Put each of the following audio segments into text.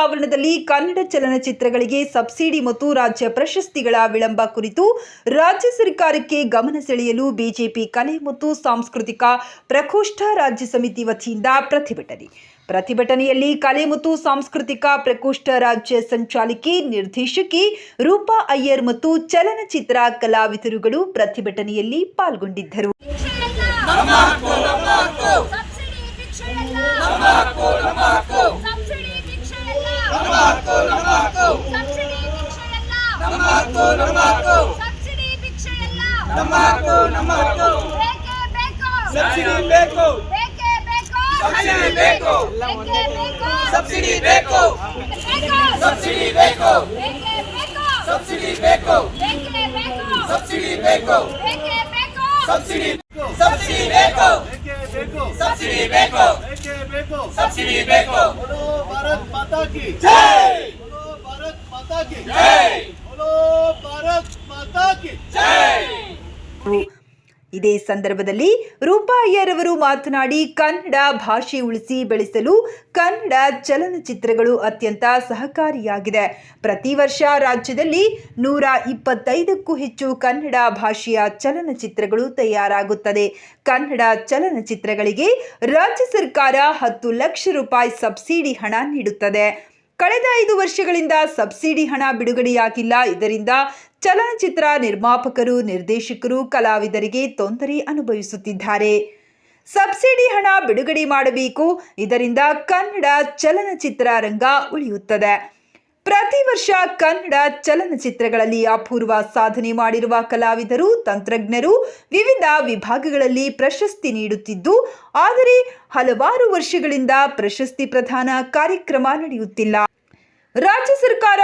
ಆವರಣದಲ್ಲಿ ಕನ್ನಡ ಚಲನಚಿತ್ರಗಳಿಗೆ ಸಬ್ಸಿಡಿ ಮತ್ತು ರಾಜ್ಯ ಪ್ರಶಸ್ತಿಗಳ ವಿಳಂಬ ಕುರಿತು ರಾಜ್ಯ ಸರ್ಕಾರಕ್ಕೆ ಗಮನ ಸೆಳೆಯಲು ಬಿಜೆಪಿ ಕಲೆ ಮತ್ತು ಸಾಂಸ್ಕೃತಿಕ ಪ್ರಕೋಷ್ಠ ರಾಜ್ಯ ಸಮಿತಿ ವತಿಯಿಂದ ಪ್ರತಿಭಟನೆ. ಪ್ರತಿಭಟನೆಯಲ್ಲಿ ಕಲೆ ಮತ್ತು ಸಾಂಸ್ಕೃತಿಕ ಪ್ರಕೋಷ್ಠ ರಾಜ್ಯ ಸಂಚಾಲಕಿ ನಿರ್ದೇಶಕಿ ರೂಪಾ ಅಯ್ಯರ್ ಮತ್ತು ಚಲನಚಿತ್ರ ಕಲಾವಿದರುಗಳು ಪ್ರತಿಭಟನೆಯಲ್ಲಿ ಪಾಲ್ಗೊಂಡಿದ್ದರು. ಸಬ್ಸಿಡಿ ಭಿಕ್ಷೆ ನಮ್ಮ ಹಕ್ಕು ನಮ್ಮ ಹಕ್ಕು ಸಬ್ಸಿಡಿ ಭಿಕ್ಷೆ ಎಲ್ಲ ನಮ್ಮ ಹಕ್ಕು ನಮ್ಮ ಹಕ್ಕು ಸಬ್ಸಿಡಿ ಬೇಕೇ ಬೇಕು. ಸಬ್ಸಿಡಿ ಬೇಕು. ಬೇಕೇ ಬೇಕು. ಸಬ್ಸಿಡಿ ಬೇಕು. ಬೇಕೇ ಬೇಕು. ಸಬ್ಸಿಡಿ ಬೇಕು. ಬೇಕು ಸಬ್ಸಿಡಿ ಬೇಕು. ಬೇಕೇ ಬೇಕು. ಸಬ್ಸಿಡಿ ಬೇಕು. ಬೇಕು. ಸಬ್ಸಿಡಿ ಬೇಕು. ಏಕೆ ಬೇಕು? ಸಬ್ಸಿಡಿ ಬೇಕು. ಭಾರತ್ ಮಾತಾ ಕಿ ಜೈ. ಭಾರತ್ ಮಾತಾ ಕಿ ಜೈ. ಇದೇ ಸಂದರ್ಭದಲ್ಲಿ ರೂಪಾಯ್ಯರವರು ಮಾತನಾಡಿ ಕನ್ನಡ ಭಾಷೆ ಉಳಿಸಿ ಬೆಳೆಸಲು ಕನ್ನಡ ಚಲನಚಿತ್ರಗಳು ಅತ್ಯಂತ ಸಹಕಾರಿಯಾಗಿದೆ. ಪ್ರತಿ ವರ್ಷ ರಾಜ್ಯದಲ್ಲಿ ನೂರ ಇಪ್ಪತ್ತೈದಕ್ಕೂ ಹೆಚ್ಚು ಕನ್ನಡ ಭಾಷೆಯ ಚಲನಚಿತ್ರಗಳು ತಯಾರಾಗುತ್ತದೆ. ಕನ್ನಡ ಚಲನಚಿತ್ರಗಳಿಗೆ ರಾಜ್ಯ ಸರ್ಕಾರ ಹತ್ತು ಲಕ್ಷ ರೂಪಾಯಿ ಸಬ್ಸಿಡಿ ಹಣ ನೀಡುತ್ತದೆ. ಕಳೆದ ಐದು ವರ್ಷಗಳಿಂದ ಸಬ್ಸಿಡಿ ಹಣ ಬಿಡುಗಡೆಯಾಗಿಲ್ಲ. ಇದರಿಂದ ಚಲನಚಿತ್ರ ನಿರ್ಮಾಪಕರು, ನಿರ್ದೇಶಕರು, ಕಲಾವಿದರಿಗೆ ತೊಂದರೆ ಅನುಭವಿಸುತ್ತಿದ್ದಾರೆ. ಸಬ್ಸಿಡಿ ಹಣ ಬಿಡುಗಡೆ ಮಾಡಬೇಕು. ಇದರಿಂದ ಕನ್ನಡ ಚಲನಚಿತ್ರ ರಂಗ ಉಳಿಯುತ್ತದೆ. ಪ್ರತಿ ವರ್ಷ ಕನ್ನಡ ಚಲನಚಿತ್ರಗಳಲ್ಲಿ ಅಪೂರ್ವ ಸಾಧನೆ ಮಾಡಿರುವ ಕಲಾವಿದರು, ತಂತ್ರಜ್ಞರು ವಿವಿಧ ವಿಭಾಗಗಳಲ್ಲಿ ಪ್ರಶಸ್ತಿ ನೀಡುತ್ತಿದ್ದು, ಆದರೆ ಹಲವಾರು ವರ್ಷಗಳಿಂದ ಪ್ರಶಸ್ತಿ ಪ್ರದಾನ ಕಾರ್ಯಕ್ರಮ ನಡೆಯುತ್ತಿಲ್ಲ. ರಾಜ್ಯ ಸರ್ಕಾರ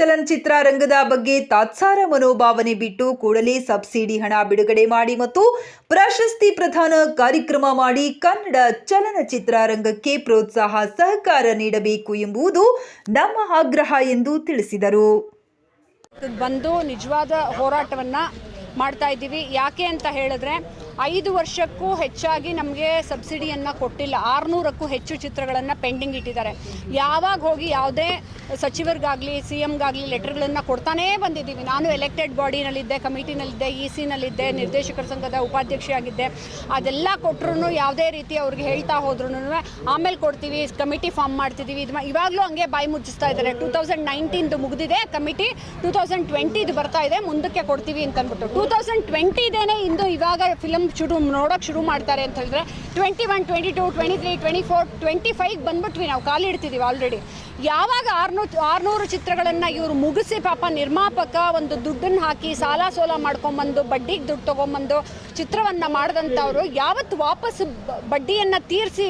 ಚಲನಚಿತ್ರ ರಂಗದ ಬಗ್ಗೆ ತಾತ್ಸಾರ ಮನೋಭಾವನೆ ಬಿಟ್ಟು ಕೂಡಲೇ ಸಬ್ಸಿಡಿ ಹಣ ಬಿಡುಗಡೆ ಮಾಡಿ ಮತ್ತು ಪ್ರಶಸ್ತಿ ಪ್ರಧಾನ ಕಾರ್ಯಕ್ರಮ ಮಾಡಿ ಕನ್ನಡ ಚಲನಚಿತ್ರ ರಂಗಕ್ಕೆ ಪ್ರೋತ್ಸಾಹ ಸಹಕಾರ ನೀಡಬೇಕು ಎಂಬುದು ನಮ್ಮ ಆಗ್ರಹ ಎಂದು ತಿಳಿಸಿದರು. ಬಂದು ನಿಜವಾದ ಹೋರಾಟವನ್ನು ಮಾಡ್ತಾ ಇದ್ದೀವಿ. ಯಾಕೆ ಅಂತ ಹೇಳಿದ್ರೆ ಐದು ವರ್ಷಕ್ಕೂ ಹೆಚ್ಚಾಗಿ ನಮಗೆ ಸಬ್ಸಿಡಿಯನ್ನು ಕೊಟ್ಟಿಲ್ಲ. ಆರುನೂರಕ್ಕೂ ಹೆಚ್ಚು ಚಿತ್ರಗಳನ್ನು ಪೆಂಡಿಂಗ್ ಇಟ್ಟಿದ್ದಾರೆ. ಯಾವಾಗ ಹೋಗಿ ಯಾವುದೇ ಸಚಿವರಿಗಾಗಲಿ ಸಿ ಎಮ್ಗಾಗಲಿ ಲೆಟರ್ಗಳನ್ನು ಕೊಡ್ತಾನೇ ಬಂದಿದ್ದೀವಿ. ನಾನು ಎಲೆಕ್ಟೆಡ್ ಬಾಡಿನಲ್ಲಿದ್ದೆ, ಕಮಿಟಿನಲ್ಲಿದ್ದೆ ಇ ಸಿನಲ್ಲಿದ್ದೆ ನಿರ್ದೇಶಕರ ಸಂಘದ ಉಪಾಧ್ಯಕ್ಷೆಯಾಗಿದ್ದೆ. ಅದೆಲ್ಲ ಕೊಟ್ಟರು ಯಾವುದೇ ರೀತಿ ಅವ್ರಿಗೆ ಹೇಳ್ತಾ ಹೋದ್ರೂ ಆಮೇಲೆ ಕೊಡ್ತೀವಿ, ಕಮಿಟಿ ಫಾರ್ಮ್ ಮಾಡ್ತಿದ್ದೀವಿ. ಇದು ಇವಾಗಲೂ ಹಂಗೆ ಬಾಯಿ ಮುಚ್ಚಿಸ್ತಾ ಇದ್ದಾರೆ. ಟೂ ತೌಸಂಡ್ ನೈನ್ಟೀನ್ದು ಮುಗಿದಿದೆ, ಕಮಿಟಿ. ಟೂ ತೌಸಂಡ್ ಟ್ವೆಂಟಿದು ಬರ್ತಾ ಇದೆ, ಮುಂದಕ್ಕೆ ಕೊಡ್ತೀವಿ ಅಂತಂದ್ಬಿಟ್ಟು ಟೂ ತೌಸಂಡ್ ಟ್ವೆಂಟಿದೇನೆ ಇಂದು ಇವಾಗ ಫಿಲಮ್ ಶುರು ನೋಡೋಕೆ ಶುರು ಮಾಡ್ತಾರೆ ಅಂತ ಹೇಳಿದ್ರೆ twenty one twenty two twenty three twenty four twenty ಫೈವ್ಗೆ ಬಂದ್ಬಿಟ್ವಿ ನಾವು ಕಾಲಿಡ್ತಿದ್ದೀವಿ ಆಲ್ರೆಡಿ ಯಾವಾಗ ಆರ್ನೂರು ಆರ್ನೂರು ಚಿತ್ರಗಳನ್ನು ಇವರು ಮುಗಿಸಿ ಪಾಪ ನಿರ್ಮಾಪಕ ಒಂದು ದುಡ್ಡನ್ನು ಹಾಕಿ ಸಾಲ ಸೋಲ ಮಾಡ್ಕೊಂಬಂದು, ಬಡ್ಡಿಗೆ ದುಡ್ಡು ತೊಗೊಂಬಂದು ಚಿತ್ರವನ್ನು ಮಾಡಿದಂಥವ್ರು ಯಾವತ್ತು ವಾಪಸ್ ಬಡ್ಡಿಯನ್ನು ತೀರಿಸಿ,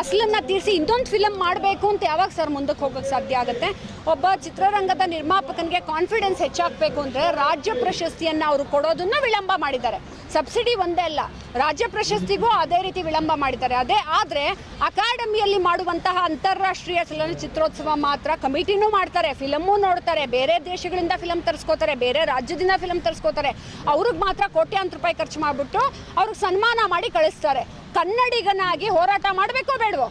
ಅಸಲನ್ನು ತೀರಿಸಿ ಇನ್ನೊಂದು ಫಿಲಮ್ ಮಾಡಬೇಕು ಅಂತ ಯಾವಾಗ ಸರ್ ಮುಂದಕ್ಕೆ ಹೋಗೋಕ್ಕೆ ಸಾಧ್ಯ ಆಗುತ್ತೆ? ಒಬ್ಬ ಚಿತ್ರರಂಗದ ನಿರ್ಮಾಪಕನಿಗೆ ಕಾನ್ಫಿಡೆನ್ಸ್ ಹೆಚ್ಚಾಗಬೇಕು ಅಂದರೆ ರಾಜ್ಯ ಪ್ರಶಸ್ತಿಯನ್ನು ಅವರು ಕೊಡೋದನ್ನ ವಿಳಂಬ ಮಾಡಿದ್ದಾರೆ. ಸಬ್ಸಿಡಿ ಒಂದೇ ಅಲ್ಲ, ರಾಜ್ಯ ಪ್ರಶಸ್ತಿಗೂ ಅದೇ ರೀತಿ ವಿಳಂಬ ಮಾಡಿದ್ದಾರೆ. ಅದೇ ಆದರೆ ಅಕಾಡೆಮಿಯಲ್ಲಿ ಮಾಡುವಂತಹ ಅಂತಾರಾಷ್ಟ್ರೀಯ ಚಲನಚಿತ್ರೋತ್ಸವ ಮಾತ್ರ ಕಮಿಟಿನೂ ಮಾಡ್ತಾರೆ, ಫಿಲಮು ನೋಡ್ತಾರೆ, ಬೇರೆ ದೇಶಗಳಿಂದ ಫಿಲಮ್ ತರಿಸ್ಕೋತಾರೆ, ಬೇರೆ ರಾಜ್ಯದಿಂದ ಫಿಲಮ್ ತರಿಸ್ಕೋತಾರೆ. ಅವ್ರಿಗೆ ಮಾತ್ರ ಕೋಟ್ಯಾಂತರ ರೂಪಾಯಿ ಖರ್ಚು ಮಾಡಿಬಿಟ್ಟು ಅವ್ರಿಗೆ ಸನ್ಮಾನ ಮಾಡಿ ಕಳಿಸ್ತಾರೆ. ಕನ್ನಡಿಗನಾಗಿ ಹೋರಾಟ ಮಾಡಬೇಕೋ ಬೇಡವೋ?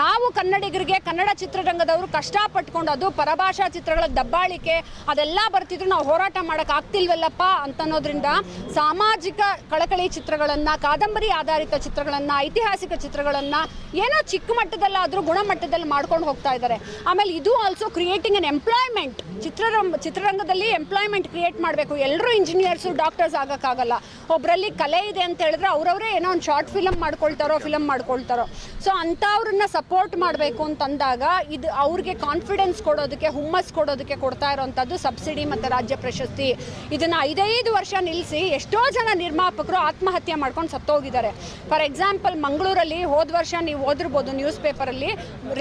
ನಾವು ಕನ್ನಡಿಗರಿಗೆ ಕನ್ನಡ ಚಿತ್ರರಂಗದವರು ಕಷ್ಟಪಟ್ಕೊಂಡು ಅದು ಪರಭಾಷಾ ಚಿತ್ರಗಳ ದಬ್ಬಾಳಿಕೆ ಅದೆಲ್ಲ ಬರ್ತಿದ್ರು, ನಾವು ಹೋರಾಟ ಮಾಡೋಕೆ ಆಗ್ತಿಲ್ವಲ್ಲಪ್ಪ ಅಂತನ್ನೋದ್ರಿಂದ ಸಾಮಾಜಿಕ ಕಳಕಳಿ ಚಿತ್ರಗಳನ್ನು, ಕಾದಂಬರಿ ಆಧಾರಿತ ಚಿತ್ರಗಳನ್ನು, ಐತಿಹಾಸಿಕ ಚಿತ್ರಗಳನ್ನು ಏನೋ ಚಿಕ್ಕ ಮಟ್ಟದಲ್ಲಾದರೂ ಗುಣಮಟ್ಟದಲ್ಲಿ ಮಾಡ್ಕೊಂಡು ಹೋಗ್ತಾ ಇದ್ದಾರೆ. ಆಮೇಲೆ ಇದು ಆಲ್ಸೋ ಕ್ರಿಯೇಟಿಂಗ್ ಅನ್ ಎಂಪ್ಲಾಯ್ಮೆಂಟ್ ಚಿತ್ರರಂಗ, ಚಿತ್ರರಂಗದಲ್ಲಿ ಎಂಪ್ಲಾಯ್ಮೆಂಟ್ ಕ್ರಿಯೇಟ್ ಮಾಡಬೇಕು. ಎಲ್ಲರೂ ಇಂಜಿನಿಯರ್ಸು ಡಾಕ್ಟರ್ಸ್ ಆಗೋಕ್ಕಾಗಲ್ಲ. ಒಬ್ಬರಲ್ಲಿ ಕಲೆ ಇದೆ ಅಂತ ಹೇಳಿದ್ರೆ ಅವರವರೇ ಏನೋ ಒಂದು ಶಾರ್ಟ್ ಫಿಲಮ್ ಮಾಡ್ಕೊಳ್ತಾರೋ ಫಿಲಮ್ ಮಾಡ್ಕೊಳ್ತಾರೋ. ಸೊ ಅಂಥವ್ರನ್ನ ಸಪೋರ್ಟ್ ಮಾಡಬೇಕು ಅಂತಂದಾಗ ಇದು ಅವ್ರಿಗೆ ಕಾನ್ಫಿಡೆನ್ಸ್ ಕೊಡೋದಕ್ಕೆ, ಹುಮ್ಮಸ್ ಕೊಡೋದಕ್ಕೆ ಕೊಡ್ತಾ ಇರೋವಂಥದ್ದು ಸಬ್ಸಿಡಿ ಮತ್ತು ರಾಜ್ಯ ಪ್ರಶಸ್ತಿ. ಇದನ್ನು ಐದೈದು ವರ್ಷ ನಿಲ್ಲಿಸಿ ಎಷ್ಟೋ ಜನ ನಿರ್ಮಾಪಕರು ಆತ್ಮಹತ್ಯೆ ಮಾಡ್ಕೊಂಡು ಸತ್ತೋಗಿದ್ದಾರೆ. ಫಾರ್ ಎಕ್ಸಾಂಪಲ್ ಮಂಗಳೂರಲ್ಲಿ ಹೋದ ವರ್ಷ ನೀವು ಓದಿರ್ಬೋದು ನ್ಯೂಸ್ ಪೇಪರಲ್ಲಿ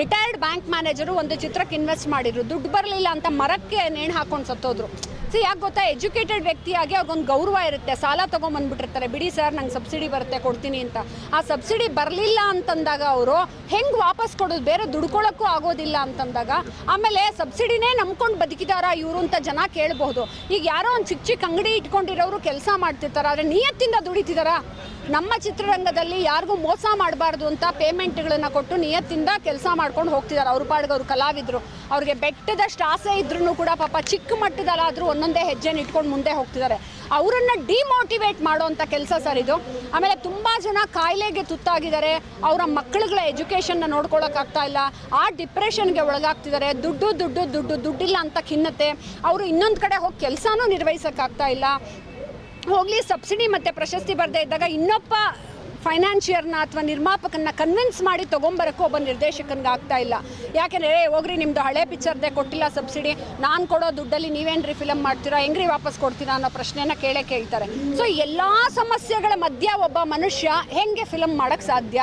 ರಿಟೈರ್ಡ್ ಬ್ಯಾಂಕ್ ಮ್ಯಾನೇಜರು ಒಂದು ಚಿತ್ರಕ್ಕೆ ಇನ್ವೆಸ್ಟ್ ಮಾಡಿದ್ರು. ದುಡ್ಡು ಬರಲಿಲ್ಲ ಅಂತ ಮರಕ್ಕೆ ನೇಣು ಹಾಕೊಂಡು ಸತ್ತೋದ್ರು. ಸೊ ಯಾಕೆ ಗೊತ್ತಾ? ಎಜುಕೇಟೆಡ್ ವ್ಯಕ್ತಿಯಾಗಿ ಅವ್ರಿಗೊಂದು ಗೌರವ ಇರುತ್ತೆ. ಸಾಲ ತೊಗೊಂಬಂದ್ಬಿಟ್ಟಿರ್ತಾರೆ. ಬಿಡಿ ಸರ್, ನಂಗೆ ಸಬ್ಸಿಡಿ ಬರುತ್ತೆ, ಕೊಡ್ತೀನಿ ಅಂತ. ಆ ಸಬ್ಸಿಡಿ ಬರಲಿಲ್ಲ ಅಂತಂದಾಗ ಅವರು ಹೆಂಗೆ ವಾಪಸ್ ಕೊಡೋದು, ಬೇರೆ ದುಡ್ಕೊಳ್ಳೋಕ್ಕೂ ಆಗೋದಿಲ್ಲ ಅಂತಂದಾಗ ಆಮೇಲೆ ಸಬ್ಸಿಡಿನೇ ನಂಬ್ಕೊಂಡು ಬದುಕಿದಾರ ಇವರು ಅಂತ ಜನ ಕೇಳಬಹುದು. ಈಗ ಯಾರೋ ಒಂದು ಚಿಕ್ಕ ಚಿಕ್ಕ ಅಂಗಡಿ ಇಟ್ಕೊಂಡಿರೋರು ಕೆಲಸ ಮಾಡ್ತಿರ್ತಾರೆ, ಆದರೆ ನಿಯತ್ತಿಂದ ದುಡಿತಿದಾರ? ನಮ್ಮ ಚಿತ್ರರಂಗದಲ್ಲಿ ಯಾರಿಗೂ ಮೋಸ ಮಾಡಬಾರ್ದು ಅಂತ ಪೇಮೆಂಟ್ಗಳನ್ನು ಕೊಟ್ಟು ನಿಯತ್ತಿಂದ ಕೆಲಸ ಮಾಡ್ಕೊಂಡು ಹೋಗ್ತಿದ್ದಾರೆ ಅವ್ರ ಪಾಡ್ಗೆ ಅವ್ರು ಕಲಾವಿದರು, ಅವ್ರಿಗೆ ಬೆಟ್ಟದಷ್ಟು ಆಸೆ ಇದ್ರೂ ಕೂಡ ಪಾಪ ಚಿಕ್ಕ ಮಟ್ಟದಲ್ಲಾದರೂ ಒಂದೊಂದೇ ಹೆಜ್ಜೆನ ಇಟ್ಕೊಂಡು ಮುಂದೆ ಹೋಗ್ತಿದ್ದಾರೆ ಅವರನ್ನು ಡಿಮೋಟಿವೇಟ್ ಮಾಡುವಂಥ ಕೆಲಸ ಸರ್ ಇದು. ಆಮೇಲೆ ತುಂಬ ಜನ ಕಾಯಿಲೆಗೆ ತುತ್ತಾಗಿದ್ದಾರೆ. ಅವರ ಮಕ್ಕಳುಗಳ ಎಜುಕೇಷನ್ನ ನೋಡ್ಕೊಳ್ಳೋಕ್ಕಾಗ್ತಾ ಇಲ್ಲ. ಆ ಡಿಪ್ರೆಷನ್ಗೆ ಒಳಗಾಗ್ತಿದ್ದಾರೆ. ದುಡ್ಡು ದುಡ್ಡು ದುಡ್ಡು, ದುಡ್ಡಿಲ್ಲ ಅಂತ ಖಿನ್ನತೆ. ಅವರು ಇನ್ನೊಂದು ಕಡೆ ಹೋಗಿ ಕೆಲಸನೂ ನಿರ್ವಹಿಸೋಕ್ಕಾಗ್ತಾ ಇಲ್ಲ. ಹೋಗಲಿ, ಸಬ್ಸಿಡಿ ಮತ್ತು ಪ್ರಶಸ್ತಿ ಬರದೇ ಇದ್ದಾಗ ಇನ್ನೊಬ್ಬ ಫೈನಾನ್ಷಿಯರ್ನ ಅಥವಾ ನಿರ್ಮಾಪಕನ್ನ ಕನ್ವಿನ್ಸ್ ಮಾಡಿ ತೊಗೊಂಬರಕ್ಕೂ ಒಬ್ಬ ನಿರ್ದೇಶಕನಿಗೆ ಆಗ್ತಾ ಇಲ್ಲ. ಯಾಕೆಂದರೆ, ಏ, ಹೋಗ್ರಿ ನಿಮ್ಮದು ಹಳೆ ಪಿಕ್ಚರ್ದೇ ಕೊಟ್ಟಿಲ್ಲ ಸಬ್ಸಿಡಿ. ನಾನು ಕೊಡೋ ದುಡ್ಡಲ್ಲಿ ನೀವೇನ್ರಿ ಫಿಲಮ್ ಮಾಡ್ತೀರಾ? ಹೆಂಗ್ರಿ ವಾಪಸ್ ಕೊಡ್ತೀರಾ? ಅನ್ನೋ ಪ್ರಶ್ನೆನ ಕೇಳೇ ಕೇಳ್ತಾರೆ. ಸೊ ಎಲ್ಲ ಸಮಸ್ಯೆಗಳ ಮಧ್ಯ ಒಬ್ಬ ಮನುಷ್ಯ ಹೆಂಗೆ ಫಿಲಮ್ ಮಾಡೋಕ್ಕೆ ಸಾಧ್ಯ?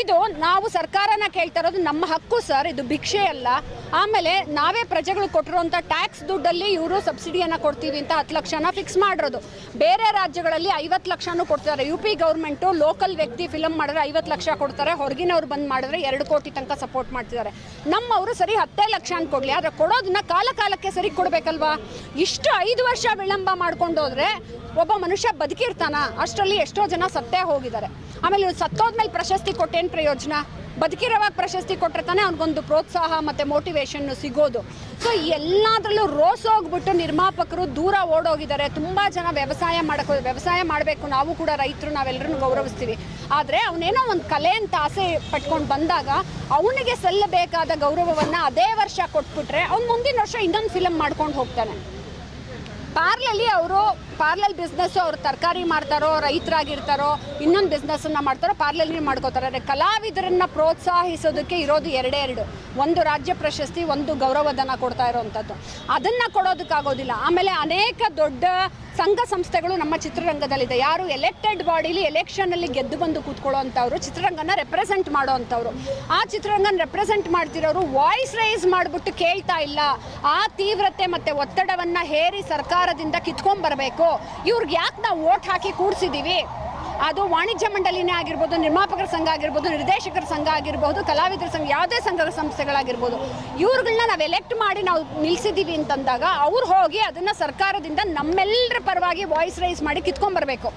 ಇದು ನಾವು ಸರ್ಕಾರನ ಕೇಳ್ತಾ ಇರೋದು ನಮ್ಮ ಹಕ್ಕು ಸರ್, ಇದು ಭಿಕ್ಷೆ ಅಲ್ಲ. ಆಮೇಲೆ ನಾವೇ ಪ್ರಜೆಗಳು ಕೊಟ್ಟಿರುವಂಥ ಟ್ಯಾಕ್ಸ್ ದುಡ್ಡಲ್ಲಿ ಇವರು ಸಬ್ಸಿಡಿಯನ್ನು ಕೊಡ್ತೀವಿ ಅಂತ ಹತ್ತು ಲಕ್ಷನ ಫಿಕ್ಸ್ ಮಾಡಿರೋದು. ಬೇರೆ ರಾಜ್ಯಗಳಲ್ಲಿ ಐವತ್ತು ಲಕ್ಷನೂ ಕೊಡ್ತಾರೆ. ಯು ಪಿ ಗೌರ್ಮೆಂಟು ಲೋಕಲ್ ವ್ಯಕ್ತಿ ಫಿಲಮ್ ಮಾಡಿದ್ರೆ ಐವತ್ತು ಲಕ್ಷ ಕೊಡ್ತಾರೆ. ಹೊರಗಿನವ್ರು ಬಂದು ಮಾಡಿದ್ರೆ ಎರಡು ಕೋಟಿ ತನಕ ಸಪೋರ್ಟ್ ಮಾಡ್ತಿದ್ದಾರೆ. ನಮ್ಮವರು ಸರಿ ಹತ್ತೇ ಲಕ್ಷ ಅಂತ ಕೊಡಲಿ ಆದರೆ ಕೊಡೋದನ್ನ ಕಾಲ ಕಾಲಕ್ಕೆ ಸರಿ ಕೊಡಬೇಕಲ್ವಾ? ಇಷ್ಟು ಐದು ವರ್ಷ ವಿಳಂಬ ಮಾಡ್ಕೊಂಡೋದ್ರೆ ಒಬ್ಬ ಮನುಷ್ಯ ಬದುಕಿರ್ತಾನ? ಅಷ್ಟರಲ್ಲಿ ಎಷ್ಟೋ ಜನ ಸತ್ತೇ ಹೋಗಿದ್ದಾರೆ. ಆಮೇಲೆ ಸತ್ತೋದ್ಮೇಲೆ ಪ್ರಶಸ್ತಿ ಕೊಟ್ಟೇನು ಪ್ರಯೋಜನ, ಬದುಕಿರೋವಾಗ ಪ್ರಶಸ್ತಿ ಕೊಟ್ಟರೆ ತಾನೇ ಅವ್ನಿಗೊಂದು ಪ್ರೋತ್ಸಾಹ ಮತ್ತು ಮೋಟಿವೇಶನ್ನು ಸಿಗೋದು. ಸೊ ಎಲ್ಲದರಲ್ಲೂ ರೋಸ್ ಹೋಗ್ಬಿಟ್ಟು ನಿರ್ಮಾಪಕರು ದೂರ ಓಡೋಗಿದ್ದಾರೆ. ತುಂಬ ಜನ ವ್ಯವಸಾಯ ಮಾಡಕ್ಕೆ ವ್ಯವಸಾಯ ಮಾಡಬೇಕು. ನಾವು ಕೂಡ ರೈತರು ನಾವೆಲ್ಲರೂ ಗೌರವಿಸ್ತೀವಿ. ಆದರೆ ಅವನೇನೋ ಒಂದು ಕಲೆ ಅಂತ ಆಸೆ ಪಟ್ಕೊಂಡು ಬಂದಾಗ ಅವನಿಗೆ ಸಲ್ಲಬೇಕಾದ ಗೌರವವನ್ನು ಅದೇ ವರ್ಷ ಕೊಟ್ಬಿಟ್ರೆ ಅವ್ನು ಮುಂದಿನ ವರ್ಷ ಇನ್ನೊಂದು ಫಿಲಮ್ ಮಾಡ್ಕೊಂಡು ಹೋಗ್ತಾನೆ. ಪಾರ್ಲಲ್ಲಿ ಅವರು ಪಾರ್ಲಲ್ ಬಿಸ್ನೆಸ್ಸು ಅವ್ರು ತರಕಾರಿ ಮಾಡ್ತಾರೋ, ರೈತರಾಗಿರ್ತಾರೋ, ಇನ್ನೊಂದು ಬಿಸ್ನೆಸ್ಸನ್ನು ಮಾಡ್ತಾರೋ ಪಾರ್ಲಲ್ಲಿ ಮಾಡ್ಕೋತಾರೆ. ಕಲಾವಿದರನ್ನು ಪ್ರೋತ್ಸಾಹಿಸೋದಕ್ಕೆ ಇರೋದು ಎರಡೇ ಎರಡು. ಒಂದು ರಾಜ್ಯ ಪ್ರಶಸ್ತಿ, ಒಂದು ಗೌರವಧನ ಕೊಡ್ತಾ ಇರೋವಂಥದ್ದು ಅದನ್ನು ಕೊಡೋದಕ್ಕಾಗೋದಿಲ್ಲ. ಆಮೇಲೆ ಅನೇಕ ದೊಡ್ಡ ಸಂಘ ಸಂಸ್ಥೆಗಳು ನಮ್ಮ ಚಿತ್ರರಂಗದಲ್ಲಿದೆ. ಯಾರು ಎಲೆಕ್ಟೆಡ್ ಬಾಡಿಲಿ ಎಲೆಕ್ಷನಲ್ಲಿ ಗೆದ್ದು ಬಂದು ಕೂತ್ಕೊಳ್ಳೋವಂಥವ್ರು ಚಿತ್ರರಂಗನ ರೆಪ್ರೆಸೆಂಟ್ ಮಾಡೋ ಅಂಥವ್ರು ಆ ಚಿತ್ರರಂಗನ ರೆಪ್ರೆಸೆಂಟ್ ಮಾಡ್ತಿರೋರು ವಾಯ್ಸ್ ರೈಸ್ ಮಾಡಿಬಿಟ್ಟು ಕೇಳ್ತಾ ಇಲ್ಲ. ಆ ತೀವ್ರತೆ ಮತ್ತು ಒತ್ತಡವನ್ನು ಹೇರಿ ಸರ್ಕಾರದಿಂದ ಕಿತ್ಕೊಂಡ್ಬರ್ಬೇಕು ಇವ್ರಿಗೆ ಯಾಕೆ ನಾವು ಓಟ್ ಹಾಕಿ ಕೂಡಿಸಿದ್ದೀವಿ ಅದು ವಾಣಿಜ್ಯ ಮಂಡಳಿನೇ ಆಗಿರ್ಬೋದು, ನಿರ್ಮಾಪಕರ ಸಂಘ ಆಗಿರ್ಬೋದು, ನಿರ್ದೇಶಕರ ಸಂಘ ಆಗಿರ್ಬೋದು, ಕಲಾವಿದರ ಸಂಘ, ಯಾವುದೇ ಸಂಘದ ಸಂಸ್ಥೆಗಳಾಗಿರ್ಬೋದು ಇವ್ರುಗಳನ್ನ ನಾವು ಎಲೆಕ್ಟ್ ಮಾಡಿ ನಾವು ನಿಲ್ಲಿಸಿದ್ದೀವಿ ಅಂತಂದಾಗ ಅವ್ರು ಹೋಗಿ ಅದನ್ನು ಸರ್ಕಾರದಿಂದ ನಮ್ಮೆಲ್ಲರ ಪರವಾಗಿ ವಾಯ್ಸ್ ರೈಸ್ ಮಾಡಿ ಕಿತ್ಕೊಂಡ್ಬರ್ಬೇಕು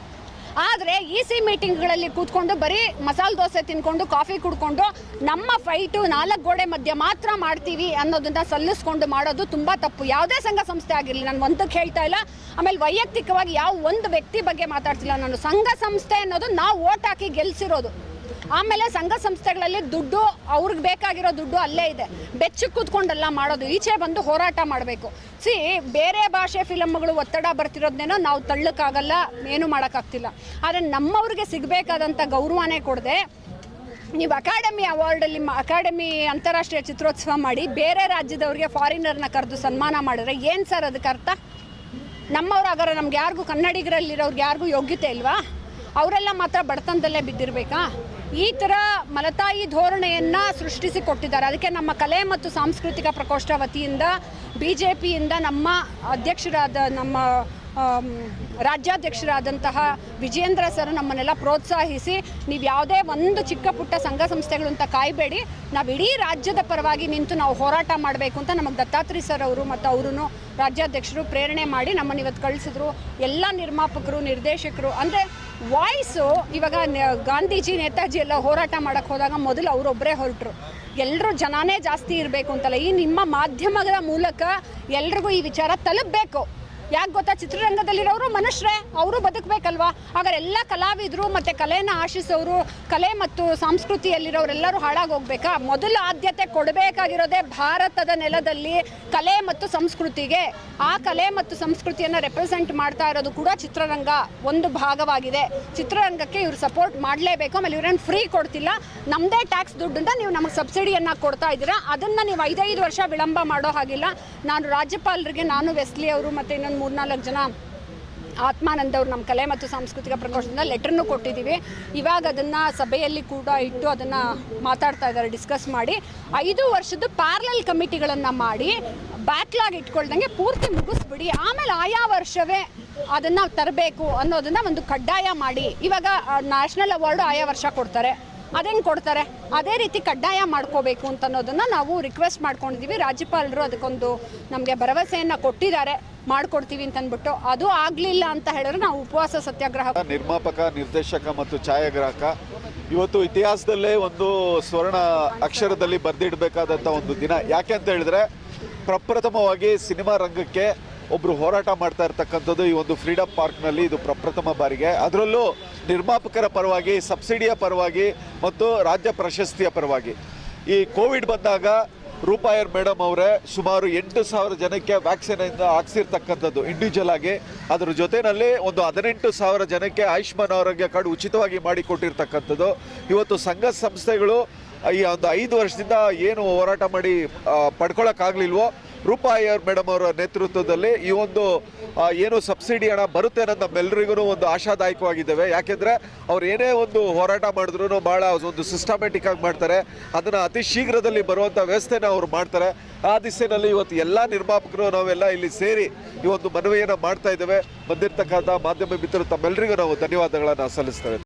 ಆದರೆ ಇ ಸಿ ಮೀಟಿಂಗ್ಗಳಲ್ಲಿ ಕೂತ್ಕೊಂಡು ಬರೀ ಮಸಾಲೆ ದೋಸೆ ತಿನ್ಕೊಂಡು ಕಾಫಿ ಕುಡ್ಕೊಂಡು ನಮ್ಮ ಫೈಟು ನಾಲ್ಕು ಗೋಡೆ ಮಧ್ಯೆ ಮಾತ್ರ ಮಾಡ್ತೀವಿ ಅನ್ನೋದನ್ನ ಸಲ್ಲಿಸ್ಕೊಂಡು ಮಾಡೋದು ತುಂಬ ತಪ್ಪು. ಯಾವುದೇ ಸಂಘ ಸಂಸ್ಥೆ ಆಗಿರಲಿ, ನಾನು ಒಂದಕ್ಕೆ ಹೇಳ್ತಾ ಇಲ್ಲ. ಆಮೇಲೆ ವೈಯಕ್ತಿಕವಾಗಿ ಯಾವ ಒಂದು ವ್ಯಕ್ತಿ ಬಗ್ಗೆ ಮಾತಾಡ್ತಿಲ್ಲ ನಾನು. ಸಂಘ ಸಂಸ್ಥೆ ಅನ್ನೋದು ನಾವು ಓಟ್ ಹಾಕಿ ಗೆಲ್ಸಿರೋದು. ಆಮೇಲೆ ಸಂಘ ಸಂಸ್ಥೆಗಳಲ್ಲಿ ದುಡ್ಡು ಅವ್ರಿಗೆ ಬೇಕಾಗಿರೋ ದುಡ್ಡು ಅಲ್ಲೇ ಇದೆ. ಬೆಚ್ಚ ಕೂತ್ಕೊಂಡೆಲ್ಲ ಮಾಡೋದು. ಈಚೆ ಬಂದು ಹೋರಾಟ ಮಾಡಬೇಕು. ಸಿ, ಬೇರೆ ಭಾಷೆ ಫಿಲಮ್ಗಳು ಒತ್ತಡ ಬರ್ತಿರೋದನ್ನೇನೋ ನಾವು ತಳ್ಳಕ್ಕಾಗಲ್ಲ, ಏನು ಮಾಡೋಕ್ಕಾಗ್ತಿಲ್ಲ. ಆದರೆ ನಮ್ಮವ್ರಿಗೆ ಸಿಗಬೇಕಾದಂಥ ಗೌರವನೇ ಕೊಡದೆ, ನೀವು ಅಕಾಡೆಮಿ ಅವಾರ್ಡಲ್ಲಿ ಅಕಾಡೆಮಿ ಅಂತಾರಾಷ್ಟ್ರೀಯ ಚಿತ್ರೋತ್ಸವ ಮಾಡಿ ಬೇರೆ ರಾಜ್ಯದವ್ರಿಗೆ ಫಾರಿನರ್ನ ಕರೆದು ಸನ್ಮಾನ ಮಾಡಿದ್ರೆ ಏನು ಸರ್ ಅದಕ್ಕೆ ಅರ್ಥ? ನಮ್ಮವ್ರು ಹಾಗಾದ್ರೆ ನಮ್ಗೆ ಯಾರಿಗೂ ಕನ್ನಡಿಗರಲ್ಲಿರೋರ್ಗೆ ಯಾರಿಗೂ ಯೋಗ್ಯತೆ ಇಲ್ವಾ? ಅವರೆಲ್ಲ ಮಾತ್ರ ಬಡತನದಲ್ಲೇ ಬಿದ್ದಿರಬೇಕಾ? ಈ ಥರ ಮಲತಾಯಿ ಧೋರಣೆಯನ್ನು ಸೃಷ್ಟಿಸಿ ಕೊಟ್ಟಿದ್ದಾರೆ ಅದಕ್ಕೆ ನಮ್ಮ ಕಲೆ ಮತ್ತು ಸಾಂಸ್ಕೃತಿಕ ಪ್ರಕೋಷ್ಠ ವತಿಯಿಂದ ಬಿ ಜೆ ಪಿಯಿಂದ ನಮ್ಮ ಅಧ್ಯಕ್ಷರಾದ, ನಮ್ಮ ರಾಜ್ಯಾಧ್ಯಕ್ಷರಾದಂತಹ ವಿಜೇಂದ್ರ ಸರ್ ನಮ್ಮನ್ನೆಲ್ಲ ಪ್ರೋತ್ಸಾಹಿಸಿ, ನೀವು ಯಾವುದೇ ಒಂದು ಚಿಕ್ಕ ಪುಟ್ಟ ಸಂಘ ಸಂಸ್ಥೆಗಳು ಅಂತ ಕಾಯಬೇಡಿ. ನಾವು ಇಡೀ ರಾಜ್ಯದ ಪರವಾಗಿ ನಿಂತು ನಾವು ಹೋರಾಟ ಮಾಡಬೇಕು ಅಂತ ನಮಗೆ ದತ್ತಾತ್ರಿ ಸರ್ ಅವರು ಮತ್ತು ಅವರು ರಾಜ್ಯಾಧ್ಯಕ್ಷರು ಪ್ರೇರಣೆ ಮಾಡಿ ನಮ್ಮನ್ನು ಇವತ್ತು ಕಳಿಸಿದ್ರು. ಎಲ್ಲ ನಿರ್ಮಾಪಕರು, ನಿರ್ದೇಶಕರು, ಅಂದರೆ ವಾಯ್ಸು, ಇವಾಗ ಗಾಂಧೀಜಿ, ನೇತಾಜಿ ಎಲ್ಲ ಹೋರಾಟ ಮಾಡೋಕ್ಕೆ ಹೋದಾಗ ಮೊದಲು ಅವರೊಬ್ಬರೇ ಹೊರಟರು. ಎಲ್ಲರೂ ಜನನೇ ಜಾಸ್ತಿ ಇರಬೇಕು ಅಂತಲ್ಲ. ಈ ನಿಮ್ಮ ಮಾಧ್ಯಮಗಳ ಮೂಲಕ ಎಲ್ರಿಗೂ ಈ ವಿಚಾರ ತಲುಪಬೇಕು. ಯಾಕೆ ಗೊತ್ತಾ? ಚಿತ್ರರಂಗದಲ್ಲಿರೋರು ಮನುಷ್ಯರೇ, ಅವರು ಬದುಕಬೇಕಲ್ವಾ? ಹಾಗಾದ್ರೆ ಎಲ್ಲ ಕಲಾವಿದರು ಮತ್ತು ಕಲೆನ ಆಶಿಸೋರು, ಕಲೆ ಮತ್ತು ಸಂಸ್ಕೃತಿಯಲ್ಲಿರೋರೆಲ್ಲರೂ ಹಾಳಾಗಿ ಹೋಗ್ಬೇಕಾ ಮೊದಲು ಆದ್ಯತೆ ಕೊಡಬೇಕಾಗಿರೋದೇ ಭಾರತದ ನೆಲದಲ್ಲಿ ಕಲೆ ಮತ್ತು ಸಂಸ್ಕೃತಿಗೆ. ಆ ಕಲೆ ಮತ್ತು ಸಂಸ್ಕೃತಿಯನ್ನು ರೆಪ್ರೆಸೆಂಟ್ ಮಾಡ್ತಾ ಇರೋದು ಕೂಡ ಚಿತ್ರರಂಗ ಒಂದು ಭಾಗವಾಗಿದೆ. ಚಿತ್ರರಂಗಕ್ಕೆ ಇವರು ಸಪೋರ್ಟ್ ಮಾಡಲೇಬೇಕು. ಆಮೇಲೆ ಇವ್ರೇನು ಫ್ರೀ ಕೊಡ್ತಿಲ್ಲ. ನಮ್ಮದೇ ಟ್ಯಾಕ್ಸ್ ದುಡ್ಡಿಂದ ನೀವು ನಮಗೆ ಸಬ್ಸಿಡಿಯನ್ನು ಕೊಡ್ತಾ ಇದ್ದೀರಾ. ಅದನ್ನು ನೀವು ಐದೈದು ವರ್ಷ ವಿಳಂಬ ಮಾಡೋ ಹಾಗಿಲ್ಲ. ನಾನು ರಾಜ್ಯಪಾಲರಿಗೆ, ನಾನು ವೆಸ್ಲಿ ಅವರು ಮತ್ತು ಇನ್ನೊಂದು ಮೂರ್ನಾಲ್ಕು ಜನ ಆತ್ಮಾನಂದ ಅವರು ನಮ್ಮ ಕಲೆ ಮತ್ತು ಸಾಂಸ್ಕೃತಿಕ ಪ್ರಕೋಷ್ಠದಿಂದ ಲೆಟ್ರನ್ನು ಕೊಟ್ಟಿದ್ದೀವಿ. ಇವಾಗ ಅದನ್ನು ಸಭೆಯಲ್ಲಿ ಕೂಡ ಇಟ್ಟು ಅದನ್ನು ಮಾತಾಡ್ತಾ ಇದ್ದಾರೆ, ಡಿಸ್ಕಸ್ ಮಾಡಿ. ಐದು ವರ್ಷದ ಪ್ಯಾರ್ಲಲ್ ಕಮಿಟಿಗಳನ್ನು ಮಾಡಿ ಬ್ಯಾಕ್ಲಾಗ್ ಇಟ್ಕೊಳ್ದಂಗೆ ಪೂರ್ತಿ ಮುಗಿಸ್ಬಿಡಿ. ಆಮೇಲೆ ಆಯಾ ವರ್ಷವೇ ಅದನ್ನು ತರಬೇಕು ಅನ್ನೋದನ್ನು ಒಂದು ಕಡ್ಡಾಯ ಮಾಡಿ. ಇವಾಗ ನ್ಯಾಷನಲ್ ಅವಾರ್ಡು ಆಯಾ ವರ್ಷ ಕೊಡ್ತಾರೆ. ಅದೇನು ಕೊಡ್ತಾರೆ. ಅದೇ ರೀತಿ ಕಡ್ಡಾಯ ಮಾಡ್ಕೋಬೇಕು ಅಂತ ಅನ್ನೋದನ್ನು ನಾವು ರಿಕ್ವೆಸ್ಟ್ ಮಾಡ್ಕೊಂಡಿದ್ದೀವಿ ರಾಜ್ಯಪಾಲರು ಅದಕ್ಕೊಂದು ನಮಗೆ ಭರವಸೆಯನ್ನು ಕೊಟ್ಟಿದ್ದಾರೆ. ಮಾಡ್ಕೊಡ್ತೀವಿ ಅಂತ ಅಂದ್ಬಿಟ್ಟು ಅದು ಆಗಲಿಲ್ಲ ಅಂತ ಹೇಳಿದ್ರೆ ನಾವು ಉಪವಾಸ ಸತ್ಯಾಗ್ರಹ ನಿರ್ಮಾಪಕ, ನಿರ್ದೇಶಕ ಮತ್ತು ಛಾಯಾಗ್ರಾಹಕ ಇವತ್ತು ಇತಿಹಾಸದಲ್ಲೇ ಒಂದು ಸ್ವರ್ಣ ಅಕ್ಷರದಲ್ಲಿ ಬರೆದಿಡಬೇಕಾದಂಥ ಒಂದು ದಿನ. ಯಾಕೆ ಅಂತ ಹೇಳಿದ್ರೆ ಪ್ರಪ್ರಥಮವಾಗಿ ಸಿನಿಮಾ ರಂಗಕ್ಕೆ ಒಬ್ಬರು ಹೋರಾಟ ಮಾಡ್ತಾ ಇರ್ತಕ್ಕಂಥದ್ದು ಈ ಒಂದು ಫ್ರೀಡಮ್ ಪಾರ್ಕ್ನಲ್ಲಿ ಇದು ಪ್ರಪ್ರಥಮ ಬಾರಿಗೆ. ಅದರಲ್ಲೂ ನಿರ್ಮಾಪಕರ ಪರವಾಗಿ, ಸಬ್ಸಿಡಿಯ ಪರವಾಗಿ ಮತ್ತು ರಾಜ್ಯ ಪ್ರಶಸ್ತಿಯ ಪರವಾಗಿ. ಈ ಕೋವಿಡ್ ಬಂದಾಗ ರೂಪಾಯರ್ ಮೇಡಮ್ ಅವರೇ ಸುಮಾರು ಎಂಟು ಸಾವಿರ ಜನಕ್ಕೆ ವ್ಯಾಕ್ಸಿನ್ ಹಾಕ್ಸಿರ್ತಕ್ಕಂಥದ್ದು ಇಂಡಿವಿಜುವಲ್ ಆಗಿ. ಅದರ ಜೊತೆಯಲ್ಲಿ ಒಂದು ಹದಿನೆಂಟು ಸಾವಿರ ಜನಕ್ಕೆ ಆಯುಷ್ಮಾನ್ ಆರೋಗ್ಯ ಕಾರ್ಡ್ ಉಚಿತವಾಗಿ ಮಾಡಿಕೊಟ್ಟಿರ್ತಕ್ಕಂಥದ್ದು. ಇವತ್ತು ಸಂಘ ಸಂಸ್ಥೆಗಳು ಈ ಒಂದು ಐದು ವರ್ಷದಿಂದ ಏನು ಹೋರಾಟ ಮಾಡಿ ಪಡ್ಕೊಳ್ಳೋಕ್ಕಾಗಲಿಲ್ವೋ ರೂಪಾಯಿ ಅವ್ರ ಮೇಡಮ್ ಅವರ ನೇತೃತ್ವದಲ್ಲಿ ಈ ಒಂದು ಏನು ಸಬ್ಸಿಡಿ ಹಣ ಬರುತ್ತೆ ಅನ್ನೋದು ನಮ್ಮೆಲ್ಲರಿಗೂ ಒಂದು ಆಶಾದಾಯಕವಾಗಿದ್ದಾವೆ. ಯಾಕೆಂದರೆ ಅವ್ರು ಏನೇ ಒಂದು ಹೋರಾಟ ಮಾಡಿದ್ರು ಭಾಳ ಒಂದು ಸಿಸ್ಟಮೆಟಿಕ್ ಆಗಿ ಮಾಡ್ತಾರೆ. ಅದನ್ನು ಅತಿ ಶೀಘ್ರದಲ್ಲಿ ಬರುವಂಥ ವ್ಯವಸ್ಥೆನ ಅವರು ಮಾಡ್ತಾರೆ. ಆ ದಿಸೆಯಲ್ಲಿ ಇವತ್ತು ಎಲ್ಲ ನಿರ್ಮಾಪಕರು ನಾವೆಲ್ಲ ಇಲ್ಲಿ ಸೇರಿ ಈ ಒಂದು ಮನವಿಯನ್ನು ಮಾಡ್ತಾ ಇದ್ದೇವೆ. ಬಂದಿರತಕ್ಕಂಥ ಮಾಧ್ಯಮ ಮಿತ್ರರು ತಮ್ಮೆಲ್ಲರಿಗೂ ನಾವು ಧನ್ಯವಾದಗಳನ್ನು ಸಲ್ಲಿಸ್ತೇವೆ.